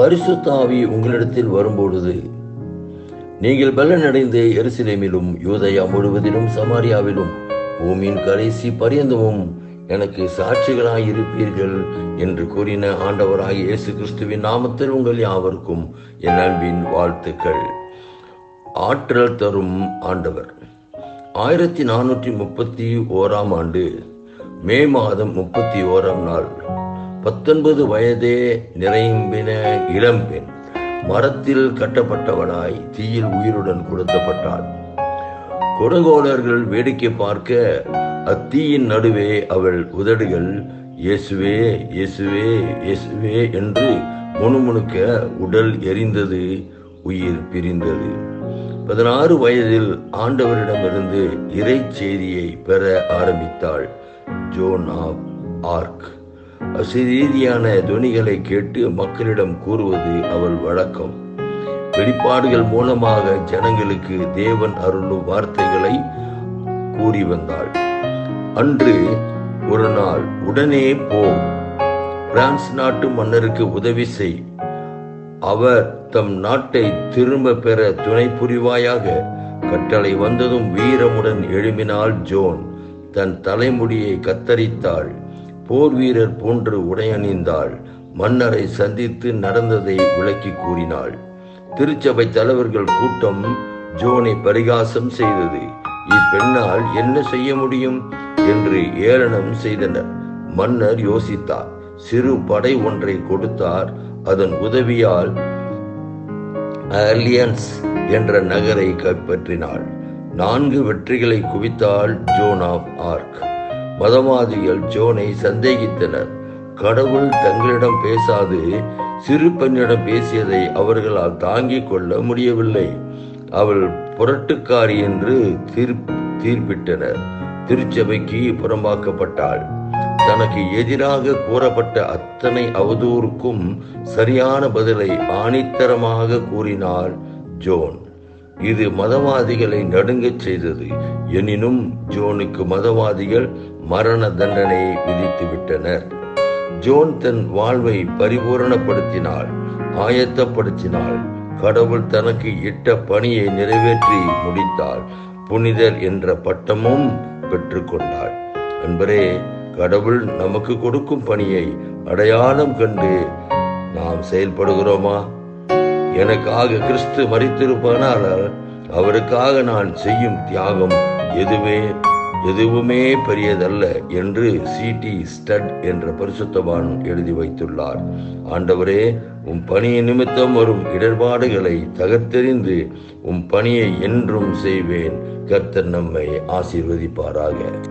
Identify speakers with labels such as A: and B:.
A: பரிசுத்தாவி உங்களிடத்தில் வரும்பொழுது நீங்கள் பலனடைந்து எருசலேமிலும் யூதயா முழுவதிலும் சமாரியாவிலும் பூமியின் கடைசி பரியந்தமும் எனக்கு சாட்சிகளாய் இருப்பீர்கள் என்று கூறின ஆண்டவராக இயேசு கிறிஸ்துவின் நாமத்தில் உங்கள் யாவருக்கும் என் அன்பின் வாழ்த்துக்கள். ஆற்றல் தரும் ஆண்டவர். ஆயிரத்தி நானூற்றி முப்பத்தி ஓராம் ஆண்டு மே மாதம் முப்பத்தி ஓராம் நாள் பத்தொன்பது வயதே நிறைம்பின இளம்பெண் மரத்தில் கட்டப்பட்டவளாய் தீயில் உயிருடன் கொடுத்தப்பட்டாள் கொடுங்கோலர்கள் வேடிக்கை பார்க்க அத்தீயின் நடுவே அவள் உதடுகள் இயேசுவே இயேசுவே இயேசுவே என்று முணுமுணுக்க உடல் எரிந்தது உயிர் பிரிந்தது. பதினாறு வயதில் ஆண்டவரிடமிருந்து இறை செய்தியை பெற ஆரம்பித்தாள் ஜோன் ஆஃப் ஆர்க். அசிரீதியான துணிகளை கேட்டு மக்களிடம் கூறுவது அவள் வழக்கம். வெளிப்பாடுகள் மூலமாக ஜனங்களுக்கு தேவன் அருளும் வார்த்தைகளை கூறி வந்தாள். அன்று ஒரு நாள் உடனே போ. பிரான்ஸ் நாட்டு மன்னருக்கு உதவி செய். அவர் தம் நாட்டை திரும்ப பெற துணை புரிவாயாக. கட்டளை வந்ததும் வீரமுடன் எழும்பினாள் ஜோன். தன் தலைமுடியை கத்தரித்தாள். போர் வீரர் போன்று உடையணிந்தாள். மன்னரை சந்தித்து நடந்ததை விளக்கி கூறினாள். திருச்சபை தலைவர்கள் கூட்டம் ஜோனை பரிகாசம் செய்தது. இப்பெண்ணால் என்ன செய்ய முடியும்? என்று ஏளனம் செய்தனர். மன்னர் யோசித்தார். சிறு படை ஒன்றை கொடுத்தார். அதன் உதவியால் அலியன்ஸ் என்ற நகரை கைப்பற்றினாள். நான்கு வெற்றிகளை குவித்தாள் ஜோன் ஆஃப் ஆர்க். மதவாதிகள் ஜோனை சந்தேகித்தனர். கடவுள் தங்களிடம் பேசாது சிறு பெண்ணிடம் பேசியதை அவர்களால் தாங்கிக் கொள்ள முடியவில்லை. அவள் புரட்டுக்காரி என்று தீர்ப்பிட்டனர். திருச்சபைக்கு புறம்பாக்கப்பட்டாள். தனக்கு எதிராக கூறப்பட்ட அத்தனை அவதூறுக்கும் சரியான பதிலை ஆணித்தரமாக கூறினாள் ஜோன். இது மதவாதிகளை நடுங்கச் செய்தது. எனினும் ஜோனுக்கு மதவாதிகள் மரண தண்டனையை விதித்து விட்டனர் ஜோன் தன் வாழ்வை பரிபூரணப்படுத்தினாள் ஆயத்தப்படுத்தினாள். கடவுள் தனக்கு இட்ட பணியை நிறைவேற்றி முடித்தாள். புனிதர் என்ற பட்டமும் பெற்றுக்கொண்டாள். என்பரே கடவுள் நமக்கு கொடுக்கும் பணியை அடையாளம் கண்டு நாம் செயல்படுகிறோமா? எனக்காக கிறிஸ்து மறித்திருப்பானால் அவருக்காக நான் செய்யும் தியாகம் எதுவே எதுவுமே பெரியதல்ல என்று சிடி ஸ்டட் என்ற பரிசுத்தவான் எழுதி வைத்துள்ளார். ஆண்டவரே உம் பணியின் நிமித்தம் வரும் இடர்பாடுகளை தகர்த்தெறிந்து உம் பணியை என்றும் செய்வேன். கர்த்தர் நம்மை ஆசீர்வதிப்பாராக.